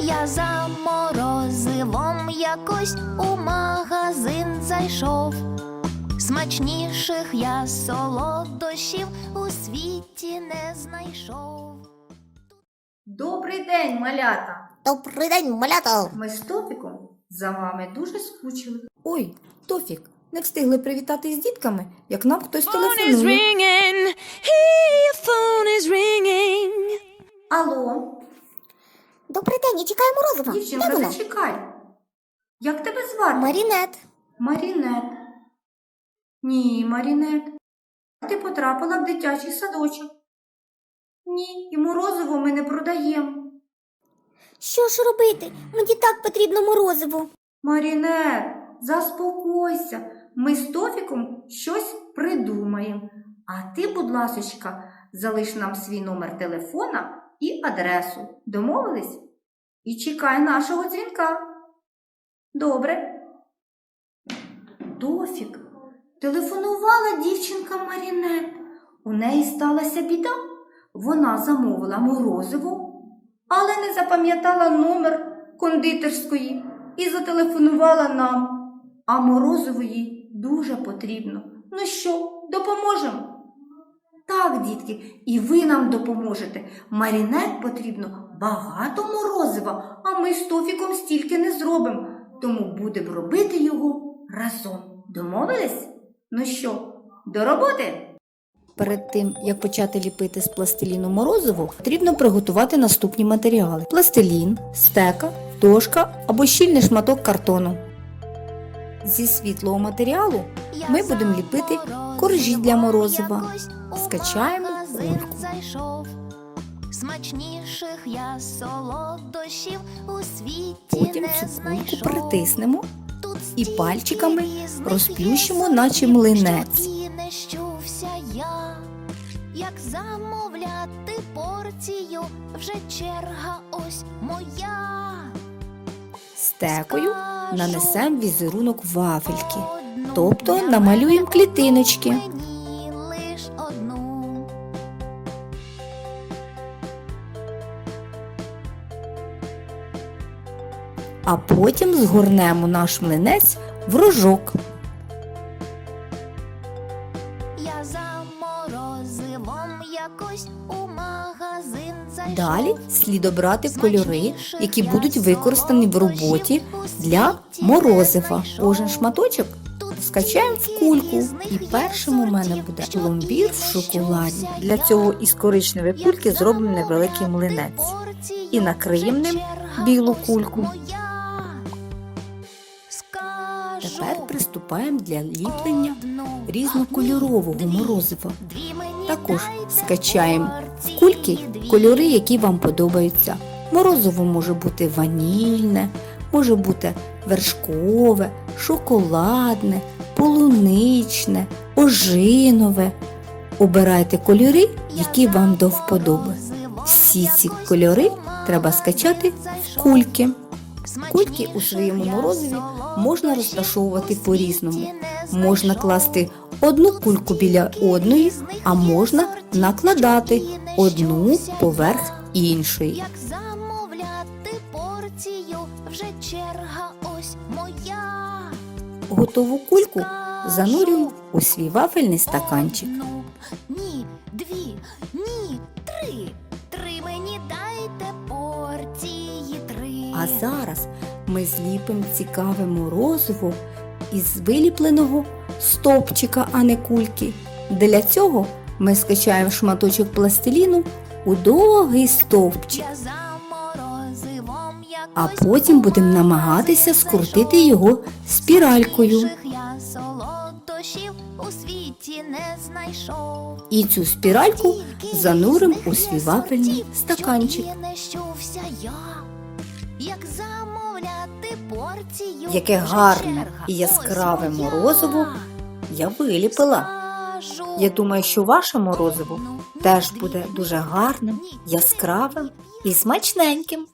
Я за морозивом якось у магазин зайшов. Смачніших я солодощів у світі не знайшов. Добрий день, малята! Добрий день, малята! Ми з Топіком за вами дуже скучили. Ой, Тофік, не встигли привітати з дітками, як нам хтось телефонує. Алло, Добрий день, я чекаю морозива. Де дівчинка, вона? зачекай. Як тебе звати? Марінет. Марінет. Ні, Марінет. Ти потрапила в дитячий садочок. Ні, і морозиво ми не продаємо. Що ж робити? Мені так потрібно морозиво. Марінет, заспокойся. Ми з Тофіком щось придумаємо. А ти, будь ласочка, залиш нам свій номер телефона і адресу. Домовились? І чекай нашого дзвінка. Добре. Тофік, телефонувала дівчинка Марінет. У неї сталася біда. Вона замовила морозиво, але не запам'ятала номер кондитерської і зателефонувала нам. А морозиво їй дуже потрібно. Ну що, допоможемо? Так, дітки, і ви нам допоможете. Марінет потрібно багато морозива, а ми з Тофіком стільки не зробимо. Тому будемо робити його разом. Домовились? Ну що, до роботи? Перед тим, як почати ліпити з пластиліну морозиво, потрібно приготувати наступні матеріали: пластилін, стека, дошка або щільний шматок картону. Зі світлого матеріалу ми будемо ліпити коржі для морозива. Скачаємо кульку. Смачніших я солодощів у світі Потім цю кульку притиснемо і пальчиками розплющимо, наче млинець. Замовляти порцію, вже черга ось моя. Стекою нанесемо візерунок вафельки, тобто намалюємо клітиночки. А потім згорнемо наш млинець в рожок. Далі слід обрати кольори, які будуть використані в роботі для морозива. Кожен шматочок скачаємо в кульку. І першим у мене буде пломбір в шоколаді. Для цього із коричневої кульки зробимо невеликий млинець. І накриємо ним білу кульку. Тепер приступаємо для ліплення різнокольорового морозива. Також скачаємо в кульки кольори, які вам подобаються. Морозиво може бути ванільне, може бути вершкове, шоколадне, полуничне, ожинове. Обирайте кольори, які вам до вподоби. Всі ці кольори треба скачати в кульки. Кульки у своєму морозиві можна розташовувати по-різному. Можна класти одну кульку біля одної, а можна накладати одну поверх іншої. Як замовляти порцію, вже черга ось моя. Готову кульку занурюємо у свій вафельний стаканчик. Одну, ні, дві, ні, три. Три мені дайте порції три. А зараз ми зліпимо цікаве морозиво із виліпленого стовпчика, а не кульки. Для цього ми скачаємо шматочок пластиліну у довгий стовпчик, а потім будемо намагатися скрутити його спіралькою. І цю спіральку зануримо у свій вафельний стаканчик. Яке гарне і яскраве морозиво Я виліпила. Я думаю, що ваше морозиво теж буде дуже гарним, яскравим і смачненьким.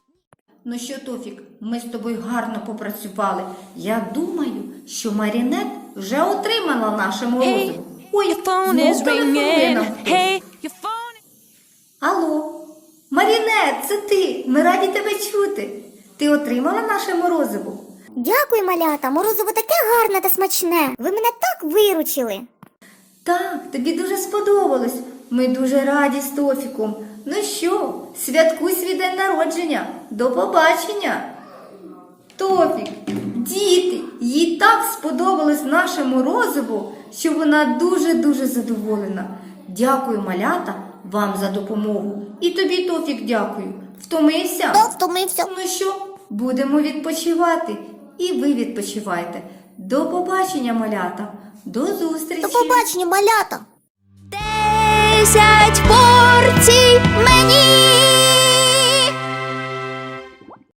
Ну що, Тофік, ми з тобою гарно попрацювали. Я думаю, що Марінет вже отримала наше морозиво. Ой, Your знов телефонує нам хтось. Hey, your phone. Алло, Марінет, це ти. Ми раді тебе чути. Ти отримала наше морозиво? Дякую, малята. Морозиво таке гарне та смачне. Ви мене так виручили. Так, тобі дуже сподобалось. Ми дуже раді з Тофіком. Ну що, святкуй свій день народження. До побачення. Тофік, діти, їй так сподобалось наше морозиво, що вона дуже-дуже задоволена. Дякую, малята, вам за допомогу. І тобі, Тофік, дякую. Втомився? Так, втомився. Ну що, будемо відпочивати. І ви відпочивайте. До побачення, малята. До зустрічі. До побачення, малята. Десять порцій мені